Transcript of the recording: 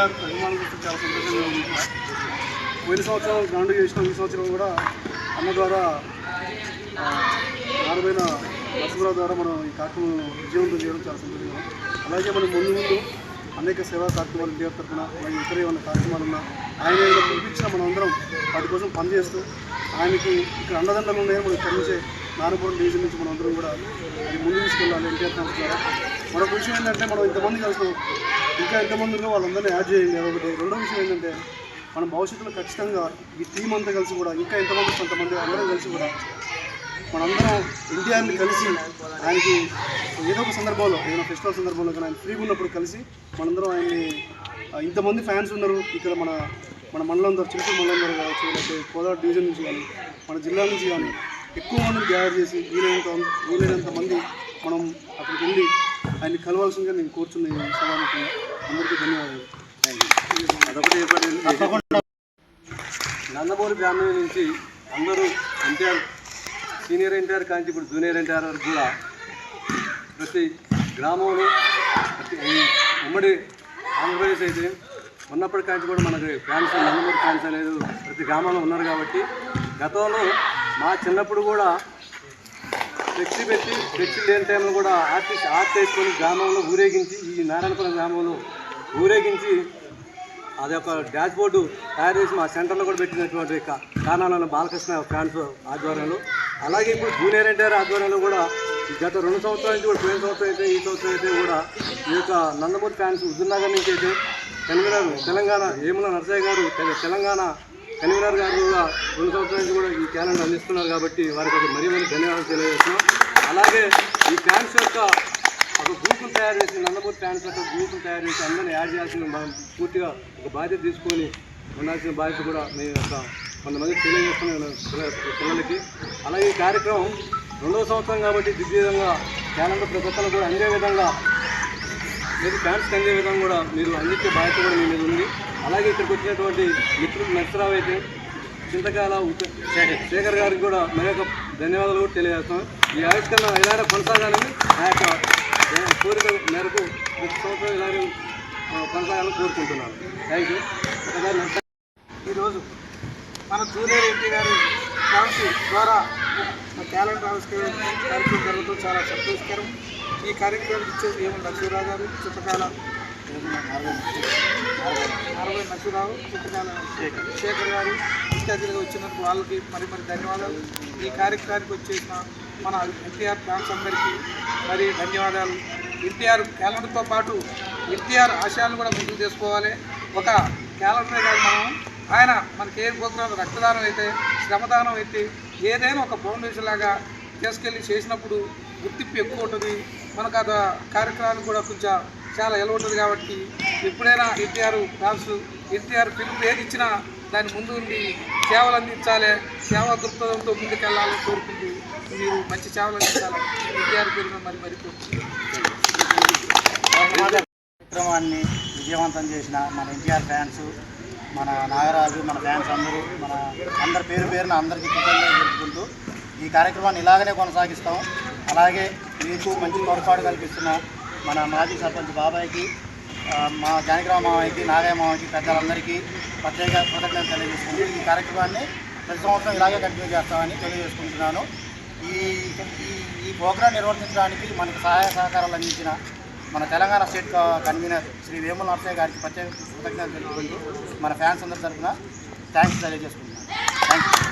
ఎన్టీఆర్ అభిమానులు చాలా సంతోషంగా ఉంది. పోయిన సంవత్సరం గ్రాండ్ చేసిన. ఈ సంవత్సరం కూడా అన్న ద్వారా నారమైన నాలుగైన నరసింహరావు ద్వారా మనం ఈ కార్యక్రమం విజయవంతం చేయడం చాలా సంతోషంగా అలాగే మనం ముందు ముందు అనేక సేవా కార్యక్రమాలు ఇండియా తరఫున అలాగే ఇతర ఏమైనా కార్యక్రమాలు ఉన్నా ఆయన పిలిపించిన పిలిపించినా మనం అందరం వాటి కోసం పనిచేస్తూ ఆయనకి ఇక్కడ అండదండలు ఉన్నాయో మనం ఇక్కడి నుంచే నారపురం డివిజన్ నుంచి మనం అందరం కూడా అది ముందు తీసుకెళ్ళాలి ఎన్టీఆర్ ఫ్యాన్స్ ద్వారా. మరొక విషయం ఏంటంటే మనం ఇంతమంది కలిసినాం. ఇంకా ఎంతమంది ఉన్నా వాళ్ళందరినీ యాడ్ చేయండి. ఒకటి రెండో విషయం ఏంటంటే మనం భవిష్యత్తులో ఖచ్చితంగా ఈ టీం అంతా కలిసి కూడా ఇంకా ఎంతమంది కొంతమంది అందరం కలిసి కూడా మనందరం ఎన్టీఆర్ని కలిసి ఆయనకి ఏదో ఒక సందర్భంలో ఏదైనా ఫెస్టివల్ సందర్భంలో కానీ ఆయన ఫ్రీగా ఉన్నప్పుడు కలిసి మనందరం ఆయన్ని ఇంతమంది ఫ్యాన్స్ ఉన్నారు. ఇక్కడ మన మన మండలం ద్వారా చిరుపూరు మండలం కావచ్చు లేకపోతే కోదాడు డివిజన్ నుంచి కానీ మన జిల్లా నుంచి కానీ ఎక్కువ మందిని గ్యాదర్ చేసి వీలైనంత వీలైనంత మంది మనం అక్కడికి వెళ్ళి ఆయన్ని కలవాల్సిందిగా నేను కోరుచున్నాను ఈ సభాముఖంగా అందరికీ ధన్యవాదాలు. అదొకటి ఏర్పడింది నందమూరి ఫ్యామిలీ నుంచి అందరూ ఎన్టీఆర్ సీనియర్ ఎన్టీఆర్ కాంచి ఇప్పుడు జూనియర్ ఎన్టీఆర్ వరకు కూడా ప్రతి గ్రామంలో ప్రతి ఉమ్మడి ఆంధ్రప్రదేశ్ అయితే ఉన్నప్పటి కాంచి కూడా మనకి ఫ్యాన్స్ నందమూరి ఫ్యాన్స్ అనేది ప్రతి గ్రామంలో ఉన్నారు కాబట్టి గతంలో మా చిన్నప్పుడు కూడా ఫ్లెక్సీ పెట్టి ఫ్లెక్సీ లేని టైంలో కూడా ఆర్టిస్ట్ ఆర్ట్ వేసుకొని గ్రామంలో ఊరేగించి ఈ నారాయణపురం గ్రామంలో ఊరేగించి అది ఒక డాష్ బోర్డు తయారు చేసి మా సెంటర్లో కూడా పెట్టినటువంటి కారణాలను బాలకృష్ణ ఫ్యాన్స్ ఆధ్వర్యంలో. అలాగే ఇప్పుడు జూనియర్ ఎన్టీఆర్ ఆధ్వర్యంలో కూడా గత రెండు సంవత్సరాల నుంచి కూడా పోయిన సంవత్సరం అయితే ఈ సంవత్సరం అయితే కూడా ఈ యొక్క నందమూరి ఫ్యాన్స్ హుజూర్నగర్ నుంచి అయితే తెలంగాణ తెలంగాణ ఏముల నరసయ్య గారు తెలంగాణ కన్వీనర్ గారు కూడా రెండు సంవత్సరానికి కూడా ఈ క్యాలెండర్ అందిస్తున్నారు కాబట్టి వారికి ఒక మరీ మరీ ధన్యవాదాలు తెలియజేస్తున్నాం. అలాగే ఈ ఫ్యాన్స్ యొక్క ఒక గ్రూపును తయారు చేసి నందమూరి ఫ్యాన్స్ యొక్క గ్రూపును తయారు చేసి అందరిని యాడ్ చేయాల్సిన మనం పూర్తిగా ఒక బాధ్యత తీసుకొని ఉండాల్సిన బాధ్యత కూడా మీ యొక్క కొంతమంది తెలియజేస్తున్నాను పిల్లలకి. అలాగే ఈ కార్యక్రమం రెండవ సంవత్సరం కాబట్టి దిగ్విధంగా క్యాలెండర్ ప్రతి ఒక్కరు కూడా అందే విధంగా మీరు ఫ్యాన్స్ అందే విధంగా కూడా మీరు అందించే బాధ్యత కూడా మీ మీద ఉంది. అలాగే ఇక్కడికి వచ్చినటువంటి మిత్రులు నరసరావు అయితే చింతకాల శేఖర్. గారికి కూడా మా యొక్క ధన్యవాదాలు కూడా తెలియజేస్తాం ఈ ఆవిష్కరణ ఇలానే కొనసాగాలని నా యొక్క కోరిక మేరకు ప్రతి సంవత్సరం ఇలాగే కొనసాగాలని కోరుకుంటున్నాను. థ్యాంక్ యూ ఈరోజు మన జూనియర్ ఎన్టీ గారి ఫ్యాన్స్ ద్వారా మన క్యాలెండర్ ఆవిష్కరణ కార్యక్రమం జరుగుతుంది చాలా సంతోషకరం. ఈ కార్యక్రమం ఇచ్చేది ఏమో నరసింహరావు గారు చుట్టకాల నారవై నరసింహరావు చుట్టకాల శేఖర్ గారు ఇత్యాదులుగా వచ్చినప్పుడు వచ్చినందుకు వాళ్ళకి మరి మరి ధన్యవాదాలు ఈ కార్యక్రమానికి వచ్చేసిన మన ఎన్టీఆర్ ఫ్యాన్స్ అందరికీ మరి ధన్యవాదాలు ఎన్టీఆర్ క్యాలెండర్తో పాటు ఎన్టీఆర్ ఆశయాలను కూడా ముందుకు తీసుకోవాలి ఒక క్యాలెండరే కాదు మనం ఆయన మనకి ఏ ప్రోగ్రాం రక్తదానం అయితే శ్రమదానం అయితే ఏదైనా ఒక ఫౌండేషన్ లాగా తీసుకెళ్ళి చేసినప్పుడు గుర్తింపు ఎక్కువ ఉంటుంది మనకు ఆ కార్యక్రమానికి కూడా కొంచెం చాలా ఎల ఉంటుంది కాబట్టి ఎప్పుడైనా ఎన్టీఆర్ ఫ్యాన్స్ ఎన్టీఆర్ పిలుపు ఏది ఇచ్చినా దాని ముందు ఉండి సేవలు అందించాలి సేవా దృక్పథంతో ముందుకెళ్ళాలని కోరుకుంటూ మీరు మంచి సేవలు అందించాలి. ఎన్టీఆర్ పేరు మరి మరి కార్యక్రమాన్ని విజయవంతం చేసిన మన ఎన్టీఆర్ ఫ్యాన్స్ మన నాగరాజు మన ఫ్యాన్స్ అందరూ మన అందరి పేరు పేరున అందరికీ కృతజ్ఞతలు తెలుపుకుంటూ ఈ కార్యక్రమాన్ని ఇలాగనే కొనసాగిస్తాం. అలాగే మీకు మంచి తోడ్పాటు కల్పిస్తున్నాం. మన మాజీ సర్పంచ్ బాబాయ్కి మా జానకిరామ మామయ్యకి నాగయ్య మామయ్యకి పెద్దలందరికీ ప్రత్యేక కృతజ్ఞతలు తెలియజేసుకుంటూ ఈ కార్యక్రమాన్ని ప్రతి సంవత్సరం ఇలాగే కంటిన్యూ చేస్తామని తెలియజేసుకుంటున్నాను. ఈ ఈ- ప్రోగ్రాం నిర్వర్తించడానికి మనకు సహాయ సహకారాలు అందించిన మన తెలంగాణ స్టేట్ కన్వీనర్ శ్రీ వేముల నరసయ్య గారికి ప్రత్యేక కృతజ్ఞతలు తెలుపుకుంటూ మన ఫ్యాన్స్ అందరి తరఫున థ్యాంక్స్ తెలియజేసుకుంటున్నాను. Thank you